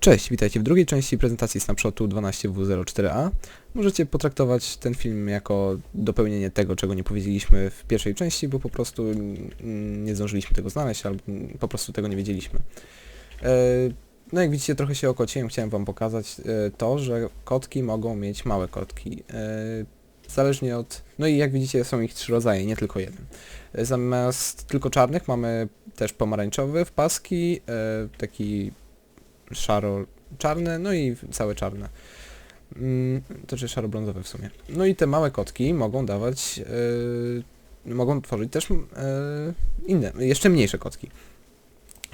Cześć, witajcie w drugiej części prezentacji snapshotu 12W04A. Możecie potraktować ten film jako dopełnienie tego, czego nie powiedzieliśmy w pierwszej części, bo po prostu nie zdążyliśmy tego znaleźć, albo po prostu tego nie wiedzieliśmy. E, No jak widzicie, trochę się okociłem, chciałem wam pokazać e, to, że kotki mogą mieć małe kotki. E, Zależnie od... No i jak widzicie, są ich trzy rodzaje, nie tylko jeden. Zamiast tylko czarnych mamy też pomarańczowy w paski, e, taki szaro-czarne, no i całe czarne. Mm, To czy szaro-brązowe w sumie. No i te małe kotki mogą dawać, yy, mogą tworzyć też yy, inne, jeszcze mniejsze kotki.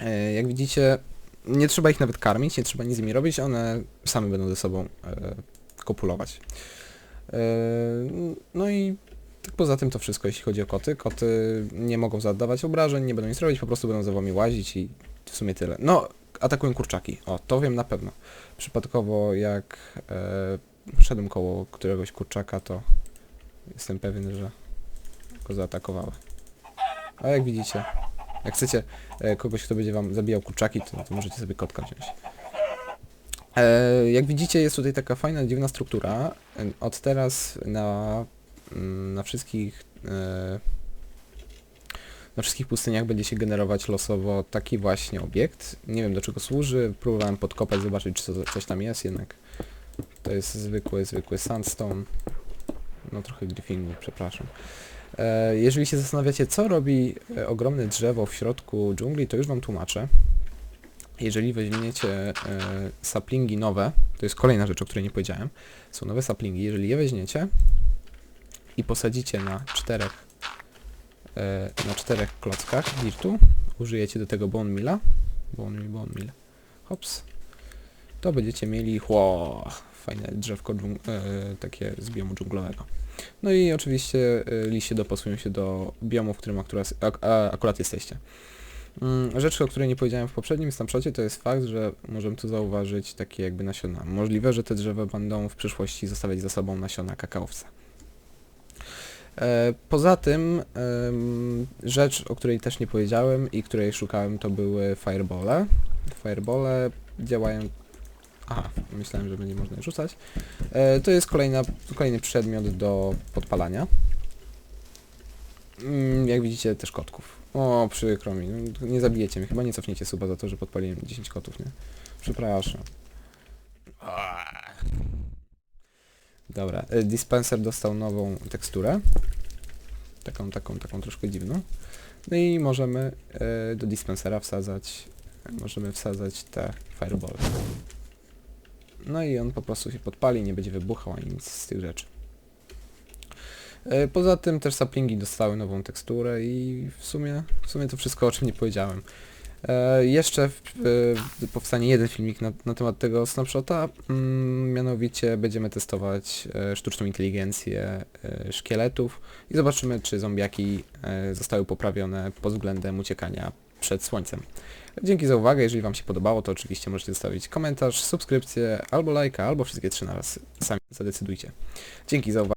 Yy, jak widzicie, nie trzeba ich nawet karmić, nie trzeba nic z nimi robić, one same będą ze sobą yy, kopulować. Yy, no i tak poza tym to wszystko, jeśli chodzi o koty. Koty nie mogą zadawać obrażeń, nie będą nic robić, po prostu będą za wami łazić i w sumie tyle. No, atakują kurczaki. O, to wiem na pewno. Przypadkowo jak e, szedłem koło któregoś kurczaka, to jestem pewien, że go zaatakowały. A jak widzicie, jak chcecie e, kogoś, kto będzie wam zabijał kurczaki, to, to możecie sobie kotka wziąć. E, jak widzicie, jest tutaj taka fajna, dziwna struktura. Od teraz na, mm, na wszystkich e, na wszystkich pustyniach będzie się generować losowo taki właśnie obiekt. Nie wiem do czego służy, próbowałem podkopać, zobaczyć czy co, coś tam jest, jednak to jest zwykły, zwykły sandstone. No trochę griffingu, przepraszam. E, jeżeli się zastanawiacie, co robi e, ogromne drzewo w środku dżungli, to już wam tłumaczę. Jeżeli weźmiecie e, saplingi nowe, to jest kolejna rzecz, o której nie powiedziałem, są nowe saplingi, jeżeli je weźmiecie i posadzicie na czterech na czterech klockach dirtu, użyjecie do tego bone milla, bone mill, bone mill, hops, to będziecie mieli chło, fajne drzewko dżung- e, takie z biomu dżunglowego. No i oczywiście e, liście dopasują się do biomu, w którym akurat, akurat jesteście. Mm, Rzecz, o której nie powiedziałem w poprzednim snapshocie, to jest fakt, że możemy tu zauważyć takie jakby nasiona. Możliwe, że te drzewa będą w przyszłości zostawiać za sobą nasiona kakaowca. E, Poza tym rzecz, o której też nie powiedziałem i której szukałem, to były firebole. Firebole działają... Aha, myślałem, że będzie można je rzucać. E, To jest kolejna, kolejny przedmiot do podpalania. Mm, Jak widzicie, też kotków. O, przykro mi. no, Nie zabijecie mnie. Chyba nie cofniecie suba za to, że podpaliłem 10 kotów, nie? Przepraszam. Dobra, e, dispenser dostał nową teksturę. Taką, taką, taką troszkę dziwną. No i możemy e, do dispensera wsadzać, możemy wsadzać te fireball. No i on po prostu się podpali, nie będzie wybuchał ani nic z tych rzeczy. E, Poza tym też saplingi dostały nową teksturę i w sumie, w sumie to wszystko o czym nie powiedziałem. E, jeszcze powstanie jeden filmik na, na temat tego snapshota, mm, mianowicie będziemy testować e, sztuczną inteligencję e, szkieletów i zobaczymy czy zombiaki zostały poprawione pod względem uciekania przed słońcem. Dzięki za uwagę, jeżeli wam się podobało to oczywiście możecie zostawić komentarz, subskrypcję, albo lajka, albo wszystkie trzy naraz, sami zadecydujcie. Dzięki za uwagę.